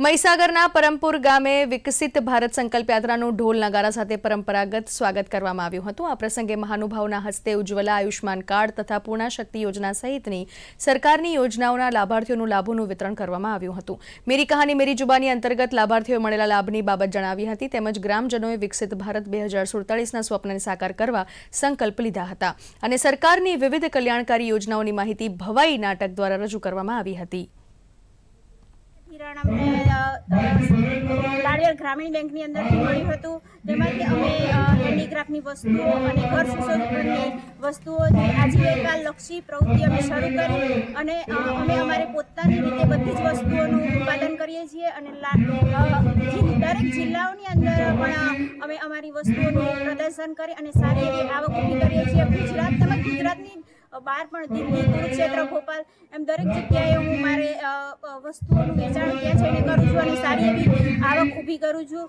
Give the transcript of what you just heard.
મહીસાગરના પરમપુર ગામે વિકસિત ભારત સંકલ્પ યાત્રાનું ઢોલ નગારા સાથે પરંપરાગત સ્વાગત કરવામાં આવ્યું હતું. આ પ્રસંગે મહાનુભાવના હસ્તે ઉજ્જવલા આયુષ્માન કાર્ડ તથા પૂર્ણા શક્તિ યોજના સહિતની સરકારની યોજનાઓના લાભાર્થીઓનું લાભોનું વિતરણ કરવામાં આવ્યું હતું. મેરી કહાની મેરી જુબાની અંતર્ગત લાભાર્થીઓએ મળેલા લાભની બાબત જણાવી હતી તેમજ ગ્રામજનોએ વિકસિત ભારત બે હજાર સુડતાલીસના સ્વપ્નને સાકાર કરવા સંકલ્પ લીધા હતા અને સરકારની વિવિધ કલ્યાણકારી યોજનાઓની માહિતી ભવાઈ નાટક દ્વારા રજૂ કરવામાં આવી હતી. ધિરાણ અમને લાડિયાલ ગ્રામીણ બેંકની અંદરથી મળ્યું હતું. તેમાંથી અમે હેન્ડીક્રાફ્ટની વસ્તુઓ અને ઘર સુશોભનની વસ્તુઓ જે આજીવિકા લક્ષી પ્રવૃત્તિ અમે શરૂ કરી અને અમે અમારે પોતાની રીતે બધી જ વસ્તુઓનું ઉત્પાદન કરીએ છીએ અને દરેક જિલ્લાઓની અંદર પણ અમે અમારી વસ્તુઓનું પ્રદર્શન કરી અને સારી એવી આવક ઊભી કરીએ છીએ. ગુજરાત તેમજ ગુજરાતની બહાર પણ દિલ્હી કુરુક્ષેત્ર, ભોપાલ, એમ દરેક જગ્યાએ હું મારે વસ્તુઓનું વેચાણ ત્યાં જઈને કરું છું અને સારી એવી આવક ઊભી કરું છું.